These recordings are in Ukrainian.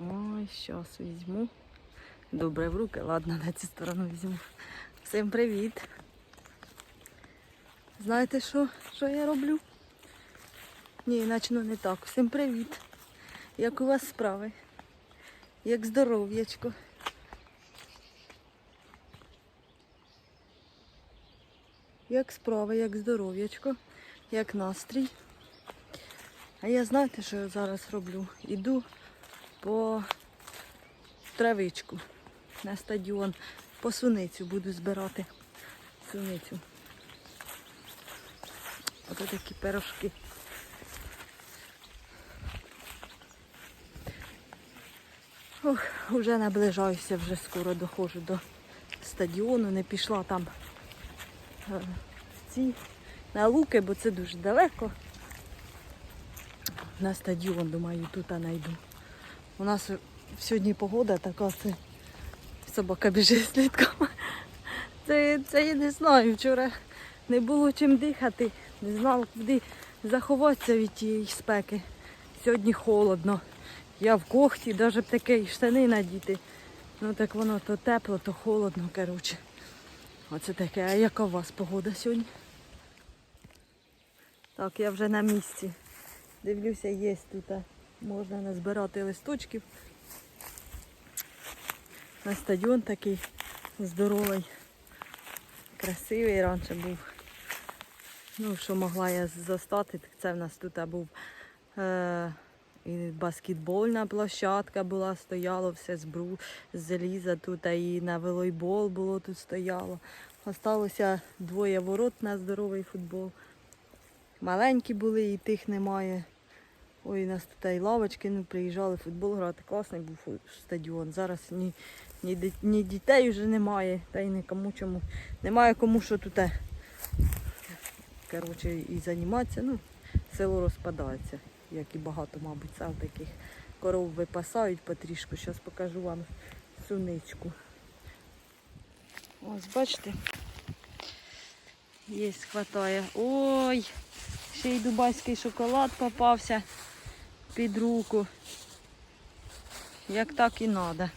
Ой, щас візьму. Добре в руки, ладно, на цю сторону візьму. Всім привіт. Знаєте що, що я роблю? Ні, начну не так. Всім привіт. Як у вас справи? Як здоров'ячко? Як справи, як здоров'ячко, як настрій. А я знаєте, що я зараз роблю? Іду по травичку на стадіон. По суницю буду збирати. Суницю. Ось такі пирожки. Ох, вже наближаюся, вже скоро доходжу до стадіону. Не пішла там е, ці на луки, бо це дуже далеко. На стадіон, думаю, тут я знайду. У нас сьогодні погода така, це собака біжить слідком. Це, це я не знаю. Вчора не було чим дихати, не знала, куди заховатися від тієї спеки. Сьогодні холодно. Я в когті, навіть таке штани надіти. Ну так воно то тепло, то холодно, коротше. Оце таке. А яка у вас погода сьогодні? Так, я вже на місці. Дивлюся, є тут. Можна назбирати листочків. На стадіон такий здоровий, красивий раніше був. Ну, що могла я застати, це в нас тут був е, і баскетбольна площадка була, стояло все з бру, з заліза тут, і на волейбол було тут стояло. Осталося двоє ворот на здоровий футбол. Маленькі були і тих немає. Ой, у нас тут і лавочки, ну приїжджали футбол грати. Класний був стадіон. Зараз ні, ні, ні дітей вже немає, та й нікому чому. Немає кому що тут. е, Коротше, і займатися. Ну, село розпадається, як і багато, мабуть, сел таких коров випасають потрішку. Зараз покажу вам суничку. Ось, бачите. Є, хватає. Ой, ще й дубайський шоколад попався під руку. Як так і треба.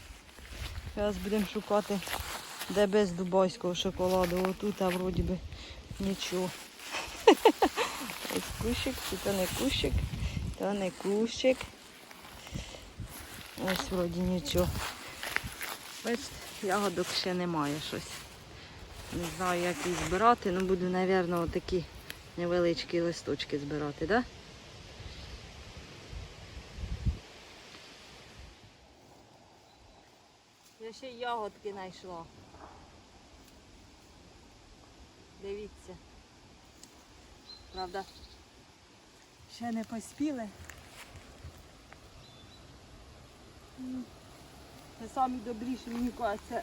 Зараз будемо шукати, де без дубайського шоколаду. Отут, а вроді би нічого. Ось кущик, чи то не кущик, то не кущик. Ось вроді нічого. Бачите, ягодок ще немає щось. Не знаю, як їх збирати, але буду, мабуть, отакі невеличкі листочки збирати, так? Да? Я ще й ягодки знайшла. Дивіться. Правда? Ще не поспіли. Це самі добріші, мені кажеться.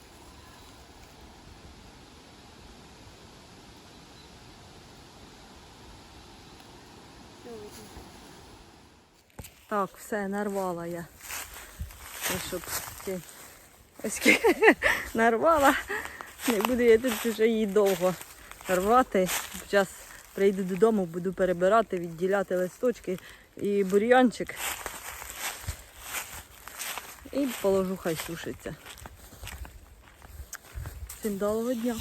Так, все, нарвала я. Щоб ось нарвала. Не буду я тут вже її довго рвати. Зараз прийду додому, буду перебирати, відділяти листочки і бур'янчик. І положу, хай сушиться. Всім доброго дня.